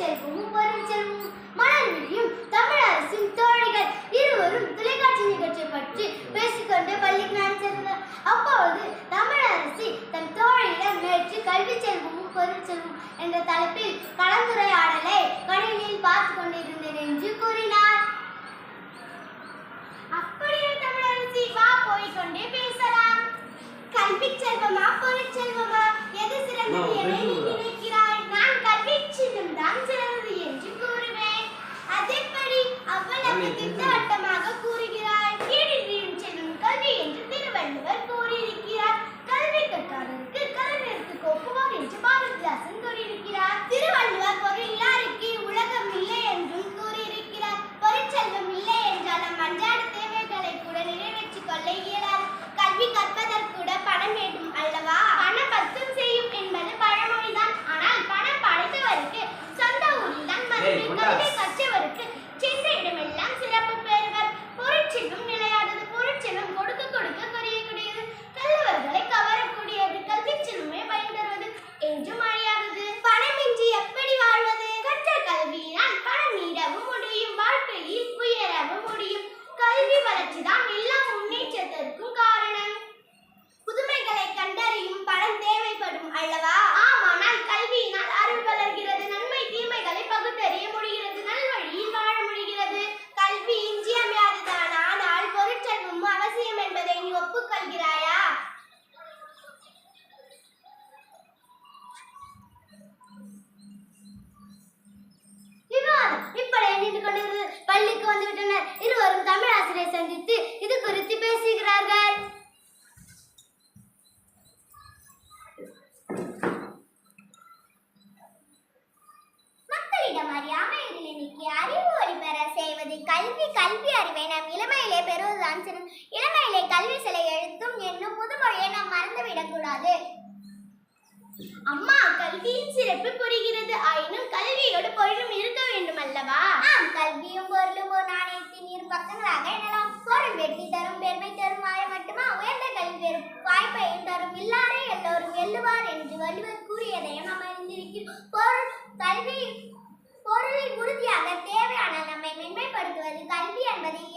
செல்வமும் பொருள் செல்வமும் மலர்விழியும் தமிழரசின் தோழிகள் இருவரும் தொலைக்காட்சி நிகழ்ச்சியை பற்றி பேசிக்கொண்டு பள்ளிக்கு நான் சென்றனர் அப்பொழுது தமிழரசி தன் தோழியிடம் நேற்று கல்வி செல்வமும் பொருள் செல்வம் என்ற தலைப்பில் கலந்துரையாடலை கணினியில் பார்த்து கொண்டிருந்தேன் என்று கூறினார். அப்படியே தமிழரசி வா போய்க்கொண்டே பேசலாம். கல்வி செல்வமா பொருள் செல்வமா? எது சிறந்தது என நீ நினைக்கிறாய் நான் கல்வி செல்வம் தான் சிறந்தது என்று கூறுவேன் அதேபடி அவ்வளவு திட்டவட்டமாக கூறுகிறாய். கீழின் செல்வம் கல்வி என்று திருவள்ளுவர் கூறியிருக்கிறார். கல்வி கற்காதவருக்கு கலைஞருக்கு ஒப்புவார் என்று பாரதிதாசன் கூறியிருக்கிறார். திருவள்ளுவர் பொருள் இல்லாருக்கு உலகம் இல்லை என்றும் கூறியிருக்கிறார். பொருட்செல்வம் இல்லை என்றால் நம் அன்றாட தேவைகளை கூட நிறைவேற்றிக் கொள்ள இயலாது. கல்வி கற்பதற்கூட பணம் வேண்டும் அல்லவா? பணம் பத்தும் செய்யும் என்பது பழமொழிதான். ஆனால் பணம் படைத்தவருக்கு சொந்த ஊரில் தான் மதிப்பு 然后呢？இப்படி நின்று பள்ளிக்கு வந்துவிட்டனர் இருவரும் தமிழ் ஆசிரியரை சந்தித்து இது குறித்து பேசுகிறார்கள். மக்களிடம் அறியாமையில் இன்னைக்கு அறிவு ஒளி செய்வது கல்வி கல்வி அறிவை நாம் இளமையிலே பெறுவதுதான் சிறந்த. இளமையிலே கல்வி சிலை எழுத்தும் என்னும் புதுமொழியை நாம் மறந்துவிடக்கூடாது அம்மா கல்வியின் சிறப்பு புரிகிறது. பக்கங்களாக எண்ணலாம். பொருள் வெற்றி தரும் பெருமை தரும் வாய மட்டுமா? உயர்ந்த கல்வி பெறும் வாய்ப்பையும் தரும். இல்லாரே எல்லோரும் எல்லுவார் என்று வள்ளுவர் கூறியதையும் நாம் அறிந்திருக்கிறோம் பொருள் கல்வி பொருளை உறுதியாக தேவையான நம்மை மென்மைப்படுத்துவது கல்வி என்பதில்